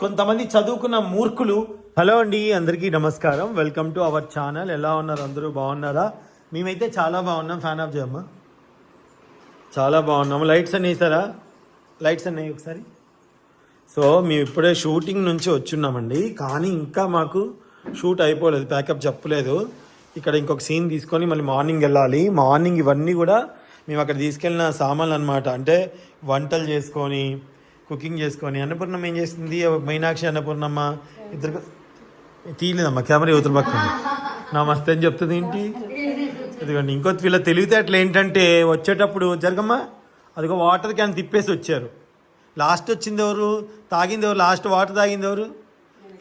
కొంతమంది చదువుకున్న మూర్ఖులు. హలో అండి అందరికీ నమస్కారం. వెల్కమ్ టు అవర్ ఛానల్ ఎలా ఉన్నారు అందరూ? బాగున్నారా? మేమైతే చాలా బాగున్నాం. ఫ్యాన్ ఆఫ్ చేయమ్మా. చాలా బాగున్నాము. లైట్స్ అన్నీ వేసారా లైట్స్ అన్నీ ఒకసారి. సో మేము ఇప్పుడే షూటింగ్ నుంచి వచ్చున్నామండి. కానీ ఇంకా మాకు షూట్ అయిపోలేదు. ప్యాకప్ చెప్పలేదు. ఇక్కడ ఇంకొక సీన్ తీసుకొని మళ్ళీ మార్నింగ్ వెళ్ళాలి. మార్నింగ్ ఇవన్నీ కూడా మేము అక్కడ తీసుకెళ్ళిన సామాన్లు అనమాట అంటే వంటలు చేసుకొని కుకింగ్ చేసుకొని. అన్నపూర్ణమ్మ ఏం చేస్తుంది? మీనాక్షి అన్నపూర్ణమ్మ ఇద్దరు తీయలేదమ్మా కెమెరా యువతల పక్కన. నమస్తే అని చెప్తుంది ఏంటి? ఇదిగోండి ఇంకో వీళ్ళ తెలివితేటలు ఏంటంటే వచ్చేటప్పుడు జరగమ్మా అదిగో వాటర్ క్యాన్ తిప్పేసి వచ్చారు. లాస్ట్ వచ్చింది ఎవరు? తాగింది ఎవరు? లాస్ట్ వాటర్ తాగింది ఎవరు?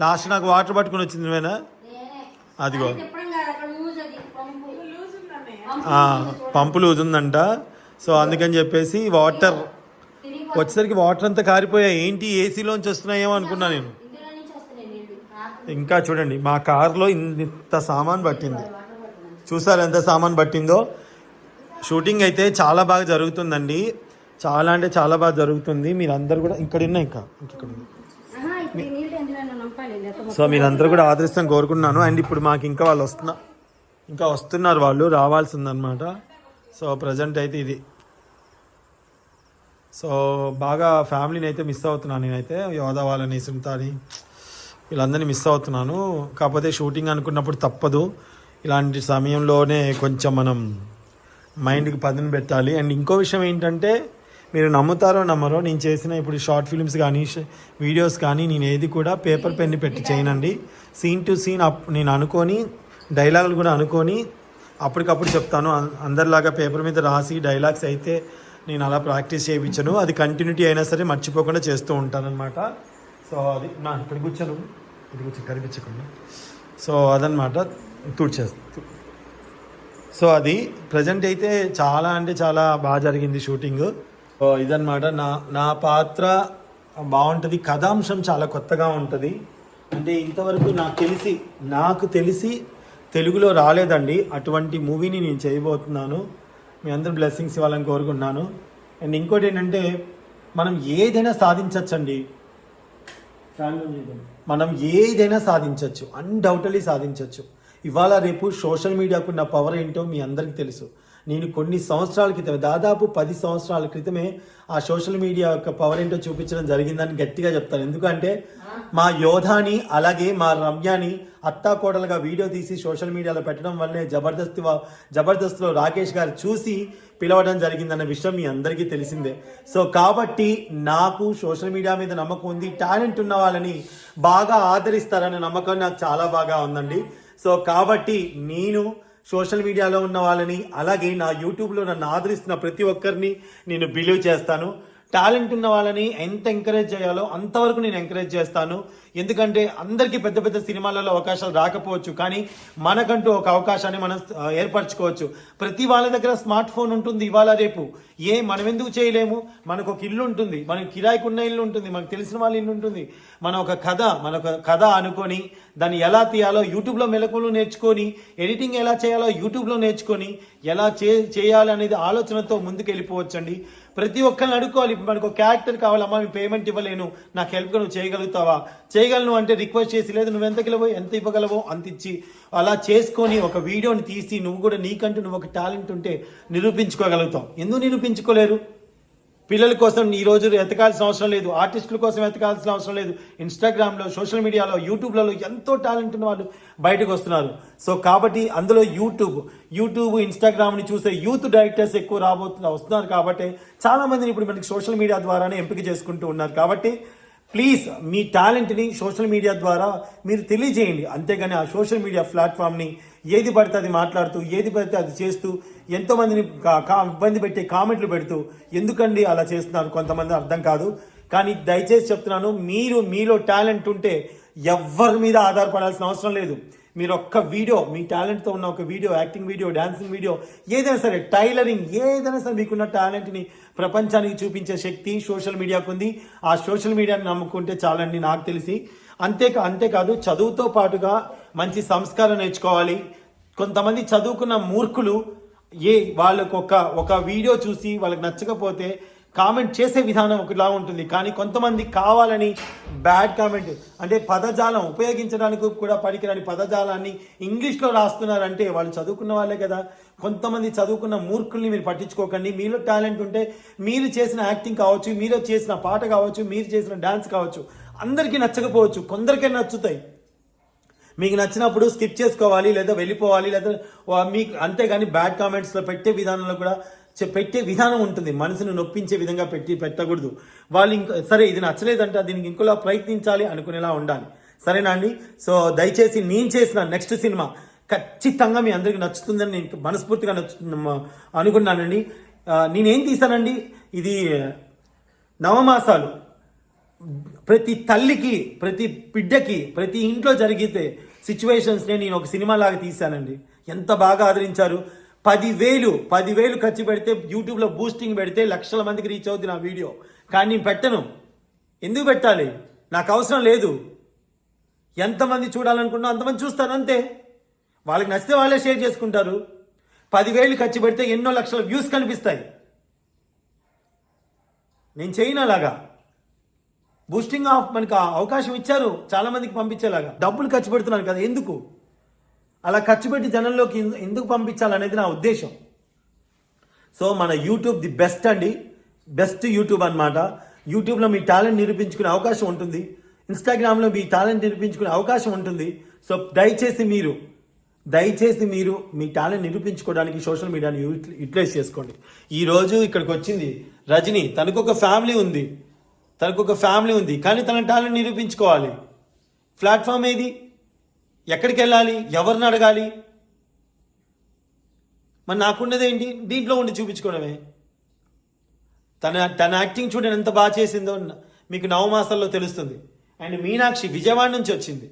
లాస్ట్ నాకు వాటర్ పట్టుకొని వచ్చింది నువ్వేనా? అదిగో. పంపు లూజ్ ఉందంట. సో అందుకని చెప్పేసి వాటర్ వచ్చేసరికి వాటర్ అంతా కారిపోయాయి ఏంటి? ఏసీలోంచి వస్తున్నాయేమో అనుకున్నా నేను. ఇంకా చూడండి మా కార్లో ఇంత సామాన్ పట్టింది. చూసారు ఎంత సామాన్ పట్టిందో? షూటింగ్ అయితే చాలా బాగా జరుగుతుందండి. చాలా అంటే చాలా బాగా జరుగుతుంది. మీరందరూ కూడా ఇక్కడ ఉన్నాయి ఇంకా? ఇంకొకటి ఉంది. సో మీరందరూ కూడా ఆదరిస్తాం కోరుకుంటున్నాను. అండ్ ఇప్పుడు మాకు ఇంకా వాళ్ళు వస్తున్నా ఇంకా వస్తున్నారు వాళ్ళు రావాల్సిందనమాట సో ప్రజెంట్ అయితే ఇది. సో బాగా ఫ్యామిలీని అయితే మిస్ అవుతున్నాను నేనైతే. యోధా వాళ్ళని సునీతాని వీళ్ళందరినీ మిస్ అవుతున్నాను. కాకపోతే షూటింగ్ అనుకున్నప్పుడు తప్పదు. ఇలాంటి సమయంలోనే కొంచెం మనం మైండ్కి పదును పెట్టాలి. అండ్ ఇంకో విషయం ఏంటంటే మీరు నమ్ముతారో నమ్మరో నేను చేసిన ఇప్పుడు షార్ట్ ఫిల్మ్స్ కానీ వీడియోస్ కానీ నేను ఏది కూడా పేపర్ పెన్ పెట్టి చేయనండి. సీన్ టు సీన్ అప్ నేను అనుకొని డైలాగులు కూడా అనుకొని అప్పటికప్పుడు చెప్తాను. అందరిలాగా పేపర్ మీద రాసి డైలాగ్స్ అయితే నేను అలా ప్రాక్టీస్ చేయించను. అది కంటిన్యూటీ అయినా సరే మర్చిపోకుండా చేస్తూ ఉంటానన్నమాట. సో అది నా ఇక్కడ కూర్చోను ఇది కూర్చొని కనిపించకుండా. సో అదనమాట తుడిచేస్తా. సో అది ప్రజెంట్ అయితే చాలా అంటే చాలా బాగా జరిగింది షూటింగ్ ఇదనమాట ఇదన్నమాట. నా నా పాత్ర బాగుంటుంది. కథాంశం చాలా కొత్తగా ఉంటుంది. అంటే ఇంతవరకు నాకు తెలిసి నాకు తెలిసి తెలుగులో రాలేదండి. అటువంటి మూవీని నేను చేయబోతున్నాను. మీ అందరి బ్లెస్సింగ్స్ ఇవ్వాలని కోరుకుంటున్నాను. అండ్ ఇంకోటి ఏంటంటే మనం ఏదైనా సాధించవచ్చండి మనం ఏదైనా సాధించవచ్చు అన్డౌటలీ సాధించవచ్చు ఇవాళ రేపు సోషల్ మీడియాకున్న పవర్ ఏంటో మీ అందరికీ తెలుసు. నేను కొన్ని సంవత్సరాల క్రితమే దాదాపు పది సంవత్సరాల క్రితమే ఆ సోషల్ మీడియా యొక్క పవర్ ఏంటో చూపించడం జరిగిందని గట్టిగా చెప్తాను. ఎందుకంటే మా యోధాని అలాగే మా రమ్యాని అత్తా కోడలుగా వీడియో తీసి సోషల్ మీడియాలో పెట్టడం వల్లే జబర్దస్త్ జబర్దస్త్లో రాకేష్ గారు చూసి పిలవడం జరిగిందన్న విషయం మీ అందరికీ తెలిసిందే. సో కాబట్టి నాకు సోషల్ మీడియా మీద నమ్మకం ఉంది. టాలెంట్ ఉన్న వాళ్ళని బాగా ఆదరిస్తారనే నమ్మకం నాకు చాలా బాగా ఉందండి. సో కాబట్టి నేను సోషల్ మీడియాలో ఉన్న వాళ్ళని అలాగే నా యూట్యూబ్లో నన్ను ఆదరిస్తున్న ప్రతి ఒక్కరిని నేను బిలీవ్ చేస్తాను. టాలెంట్ ఉన్న వాళ్ళని ఎంత ఎంకరేజ్ చేయాలో అంతవరకు నేను ఎంకరేజ్ చేస్తాను. ఎందుకంటే అందరికీ పెద్ద పెద్ద సినిమాలలో అవకాశాలు రాకపోవచ్చు. కానీ మనకంటూ ఒక అవకాశాన్ని మనం ఏర్పరచుకోవచ్చు. ప్రతి వాళ్ళ దగ్గర స్మార్ట్ ఫోన్ ఉంటుంది ఇవాళ రేపు. ఏ మనం ఎందుకు చేయలేము? మనకు ఒక ఇల్లు ఉంటుంది. మనకి కిరాయికి ఉన్న ఇల్లు ఉంటుంది. మనకు తెలిసిన వాళ్ళ ఇల్లు ఉంటుంది. మన ఒక కథ మన ఒక కథ అనుకొని దాన్ని ఎలా తీయాలో యూట్యూబ్లో మెలకువలు నేర్చుకొని ఎడిటింగ్ ఎలా చేయాలో యూట్యూబ్లో నేర్చుకొని ఎలా చే చేయాలి అనేది ఆలోచనతో ముందుకు వెళ్ళిపోవచ్చండి ప్రతి ఒక్కరిని అడుక్కోవాలి. ఇప్పుడు మనకు ఒక క్యారెక్టర్ కావాలమ్మా మీ పేమెంట్ ఇవ్వలేను నాకు హెల్ప్గా నువ్వు చేయగలుగుతావా? చేయగలను అంటే రిక్వెస్ట్ చేసి లేదు నువ్వు ఎంత కిలవో ఎంత ఇవ్వగలవో అంత ఇచ్చి. అలా చేసుకొని ఒక వీడియోని తీసి నువ్వు కూడా నీకంటూ నువ్వు ఒక టాలెంట్ ఉంటే నిరూపించుకోగలుగుతావు. ఎందుకు నిరూపించుకోలేరు? పిల్లల కోసం ఈ రోజు ఎతకాల్సిన అవసరం లేదు. ఆర్టిస్టుల కోసం ఎతకాల్సిన అవసరం లేదు. ఇన్స్టాగ్రామ్లో సోషల్ మీడియాలో యూట్యూబ్లలో ఎంతో టాలెంట్ ఉన్న వాళ్ళు బయటకు వస్తున్నారు. సో కాబట్టి అందులో యూట్యూబ్ యూట్యూబ్ ఇన్స్టాగ్రామ్ని చూసే యూత్ డైరెక్టర్స్ ఎక్కువ రాబోతున్నారు వస్తున్నారు కాబట్టి చాలా మందిని ఇప్పుడు మనకి సోషల్ మీడియా ద్వారానే ఎంపిక చేసుకుంటూ ఉన్నారు. కాబట్టి ప్లీజ్ మీ టాలెంట్ని సోషల్ మీడియా ద్వారా మీరు తెలియజేయండి. అంతేగాని ఆ సోషల్ మీడియా ప్లాట్ఫామ్ని ఏది పడితే అది మాట్లాడుతూ ఏది పడితే అది చేస్తూ ఎంతోమందిని కా- కా- ఇబ్బంది పెట్టే కామెంట్లు పెడుతూ ఎందుకండి అలా చేస్తున్నారు కొంతమంది అర్థం కాదు. కానీ దయచేసి చెప్తున్నాను మీరు మీలో టాలెంట్ ఉంటే ఎవ్వరి మీద ఆధారపడాల్సిన అవసరం లేదు. మీరు ఒక్క వీడియో మీ టాలెంట్తో ఉన్న ఒక video acting video dancing video ఏదైనా సరే టైలరింగ్ ఏదైనా సరే మీకున్న టాలెంట్ని ప్రపంచానికి చూపించే శక్తి సోషల్ మీడియాకు ఉంది. ఆ సోషల్ మీడియాని నమ్ముకుంటే చాలండి నాకు తెలిసి. అంతేకా అంతేకాదు చదువుతో పాటుగా మంచి సంస్కారం నేర్చుకోవాలి. కొంతమంది చదువుకున్న మూర్ఖులు ఏ వాళ్ళకు ఒక ఒక వీడియో చూసి వాళ్ళకి నచ్చకపోతే కామెంట్ చేసే విధానం ఒకలా ఉంటుంది. కానీ కొంతమంది కావాలని బ్యాడ్ కామెంట్ అంటే పదజాలం ఉపయోగించడానికి కూడా పనికిరాని పదజాలాన్ని ఇంగ్లీష్లో రాస్తున్నారంటే వాళ్ళు చదువుకున్న వాళ్ళే కదా. కొంతమంది చదువుకున్న మూర్ఖుల్ని మీరు పట్టించుకోకండి. మీలో టాలెంట్ ఉంటే మీరు చేసిన యాక్టింగ్ కావచ్చు మీరు చేసిన పాట కావచ్చు మీరు చేసిన డాన్స్ కావచ్చు అందరికీ నచ్చకపోవచ్చు. కొందరికే నచ్చుతాయి. మీకు నచ్చినప్పుడు స్కిప్ చేసుకోవాలి లేదా వెళ్ళిపోవాలి లేదా మీకు అంతేగాని బ్యాడ్ కామెంట్స్లో పెట్టే విధానంలో కూడా పెట్టే విధానం ఉంటుంది. మనసును నొప్పించే విధంగా పెట్టి పెట్టకూడదు. వాళ్ళు ఇంకో సరే ఇది నచ్చలేదంటే దీనికి ఇంకోలా ప్రయత్నించాలి అనుకునేలా ఉండాలి. సరేనా అండి? సో దయచేసి నేను చేసిన నెక్స్ట్ సినిమా ఖచ్చితంగా మీ అందరికి నచ్చుతుందని నేను మనస్ఫూర్తిగా నచ్చు అనుకున్నానండి. నేనేం తీశానండి? ఇది నవమాసాలు. ప్రతి తల్లికి ప్రతి బిడ్డకి ప్రతి ఇంట్లో జరిగితే సిచ్యువేషన్స్ని నేను ఒక సినిమా లాగా తీశానండి. ఎంత బాగా ఆదరించారు. పదివేలు పదివేలు ఖర్చు పెడితే యూట్యూబ్లో బూస్టింగ్ పెడితే లక్షల మందికి రీచ్ అవుతుంది నా వీడియో కానీ నేను పెట్టను. ఎందుకు పెట్టాలి? నాకు అవసరం లేదు. ఎంతమంది చూడాలనుకున్నా అంతమంది చూస్తారు అంతే. వాళ్ళకి నచ్చితే వాళ్ళే షేర్ చేసుకుంటారు. పదివేలు ఖర్చు పెడితే ఎన్నో లక్షల వ్యూస్ కనిపిస్తాయి. నేను చేయను అలాగా. బూస్టింగ్ ఆఫ్ మనకు ఆ అవకాశం ఇచ్చారు చాలా మందికి పంపించేలాగా. డబ్బులు ఖర్చు పెడుతున్నాను కదా ఎందుకు? అలా ఖర్చు పెట్టి జనంలోకి ఎందుకు పంపించాలనేది నా ఉద్దేశం. సో మన యూట్యూబ్ ది బెస్ట్ అండి. బెస్ట్ యూట్యూబ్ అన్నమాట. యూట్యూబ్లో మీ టాలెంట్ నిరూపించుకునే అవకాశం ఉంటుంది. ఇన్స్టాగ్రామ్లో మీ టాలెంట్ నిరూపించుకునే అవకాశం ఉంటుంది. సో దయచేసి మీరు దయచేసి మీరు మీ టాలెంట్ నిరూపించుకోవడానికి సోషల్ మీడియాని యూటిలైజ్ చేసుకోండి. ఈ రోజు ఇక్కడికి వచ్చింది రజని. తనకు ఒక ఫ్యామిలీ ఉంది. తనకు ఒక ఫ్యామిలీ ఉంది. కానీ తన టాలెంట్ నిరూపించుకోవాలి. ప్లాట్ఫామ్ ఏది? ఎక్కడికి వెళ్ళాలి ఎవరిని అడగాలి? మరి నాకున్నది ఏంటి? దీంట్లో ఉండి చూపించుకోవడమే. తన తన యాక్టింగ్ చూడండి ఎంత బాగా చేసిందో మీకు నవమాసాల్లో తెలుస్తుంది. అండ్ మీనాక్షి విజయవాడ నుంచి వచ్చింది.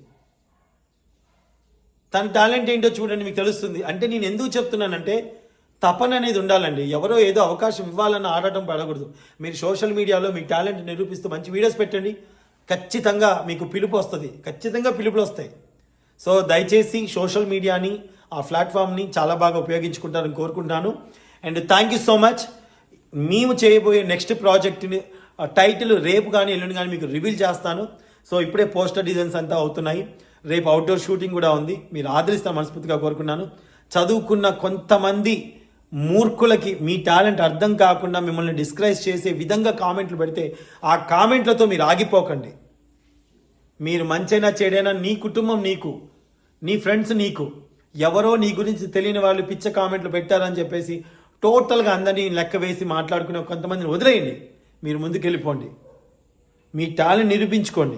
తన టాలెంట్ ఏంటో చూడండి మీకు తెలుస్తుంది. అంటే నేను ఎందుకు చెప్తున్నానంటే తపన అనేది ఉండాలండి. ఎవరో ఏదో అవకాశం ఇవ్వాలన్న ఆడటం పడకూడదు. మీరు సోషల్ మీడియాలో మీ టాలెంట్ నిరూపిస్తూ మంచి వీడియోస్ పెట్టండి. ఖచ్చితంగా మీకు పిలుపు వస్తుంది. ఖచ్చితంగా పిలుపులు వస్తాయి. సో దయచేసి సోషల్ మీడియాని ఆ ప్లాట్ఫామ్ని చాలా బాగా ఉపయోగించుకుంటారని కోరుకుంటాను. And thank you so much. మేము చేయబోయే నెక్స్ట్ ప్రాజెక్ట్ని టైటిల్ రేపు కానీ ఎల్లుండి కానీ మీకు రివీల్ చేస్తాను. సో ఇప్పుడే పోస్టర్ డిజైన్స్ అంతా అవుతున్నాయి. రేపు అవుట్డోర్ షూటింగ్ కూడా ఉంది. మీరు ఆదరిస్తాను మనస్ఫూర్తిగా కోరుకున్నాను చదువుకున్న కొంతమంది మూర్ఖులకి మీ టాలెంట్ అర్థం కాకుండా మిమ్మల్ని డిస్క్రైజ్ చేసే విధంగా కామెంట్లు పెడితే ఆ కామెంట్లతో మీరు ఆగిపోకండి. మీరు మంచైనా చెడైనా నీ కుటుంబం నీకు నీ ఫ్రెండ్స్ నీకు ఎవరో నీ గురించి తెలియని వాళ్ళు పిచ్చ కామెంట్లు పెట్టారని చెప్పేసి టోటల్గా అందరినీ లెక్క వేసి మాట్లాడుకునే కొంతమందిని వదిలేయండి. మీరు ముందుకెళ్ళిపోండి. మీ టాలెంట్ నిరూపించుకోండి.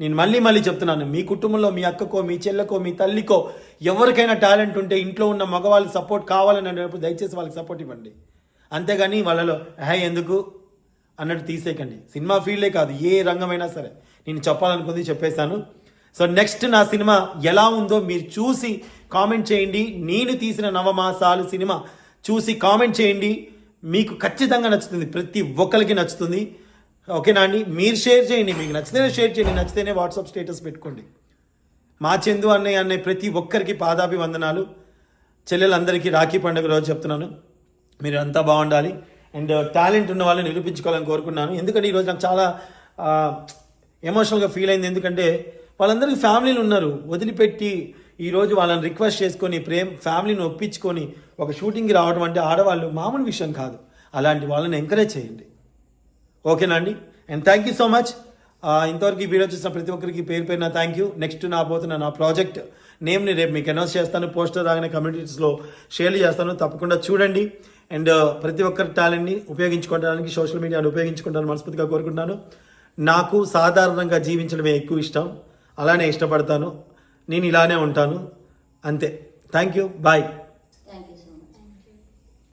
నేను మళ్ళీ మళ్ళీ చెప్తున్నాను మీ కుటుంబంలో మీ అక్కకో మీ చెల్లెకో మీ తల్లికో ఎవరికైనా టాలెంట్ ఉంటే ఇంట్లో ఉన్న మగవాళ్ళు సపోర్ట్ కావాలని అనేటప్పుడు దయచేసి వాళ్ళకి సపోర్ట్ ఇవ్వండి. అంతేగాని వాళ్ళలో హే ఎందుకు? అన్నట్టు తీసేయకండి. సినిమా ఫీల్డే కాదు ఏ రంగమైనా సరే. నేను చెప్పాలనుకుంది చెప్పేశాను సో నెక్స్ట్ నా సినిమా ఎలా ఉందో మీరు చూసి కామెంట్ చేయండి. నేను తీసిన నవమాసాలు సినిమా చూసి కామెంట్ చేయండి. మీకు ఖచ్చితంగా నచ్చుతుంది. ప్రతి ఒక్కరికి నచ్చుతుంది. ఓకేనా అండి? మీరు షేర్ చేయండి. మీకు నచ్చితేనే షేర్ చేయండి. నచ్చితేనే వాట్సాప్ స్టేటస్ పెట్టుకోండి. మా చందు అన్నయ్య అన్నయ్య ప్రతి ఒక్కరికి పాదాభివందనాలు. చెల్లెలందరికీ రాఖీ పండుగ రోజు చెప్తున్నాను. మీరు అంతా బాగుండాలి. అండ్ టాలెంట్ ఉన్న వాళ్ళని నిరూపించుకోవాలని కోరుకున్నాను. ఎందుకంటే ఈరోజు నాకు చాలా ఎమోషనల్గా ఫీల్ అయింది. ఎందుకంటే వాళ్ళందరికీ ఫ్యామిలీలు ఉన్నారు. వదిలిపెట్టి ఈరోజు వాళ్ళని రిక్వెస్ట్ చేసుకొని ప్రేమ్ ఫ్యామిలీని ఒప్పించుకొని ఒక షూటింగ్కి రావడం అంటే ఆడవాళ్ళు మామూలు విషయం కాదు. అలాంటి వాళ్ళని ఎంకరేజ్ చేయండి. ఓకేనా అండి? And thank you so much ఇంతవరకు ఈ వీడియో చూసిన ప్రతి ఒక్కరికి పేరు పేరున థ్యాంక్ యూ నెక్స్ట్ నా పోతున్న నా ప్రాజెక్ట్ నేమ్ని రేపు మీకు అనౌన్స్ చేస్తాను. పోస్టర్ రాగానే కమ్యూనిటీస్లో షేర్ చేస్తాను. తప్పకుండా చూడండి. అండ్ uh, ప్రతి ఒక్కరి టాలెంట్ని ఉపయోగించుకోవడానికి సోషల్ మీడియాను ఉపయోగించుకుంటాను మనస్ఫూర్తిగా కోరుకుంటున్నాను. నాకు సాధారణంగా జీవించడమే ఎక్కువ ఇష్టం. అలానే ఇష్టపడతాను. నేను ఇలానే ఉంటాను. అంతే. Thank you bye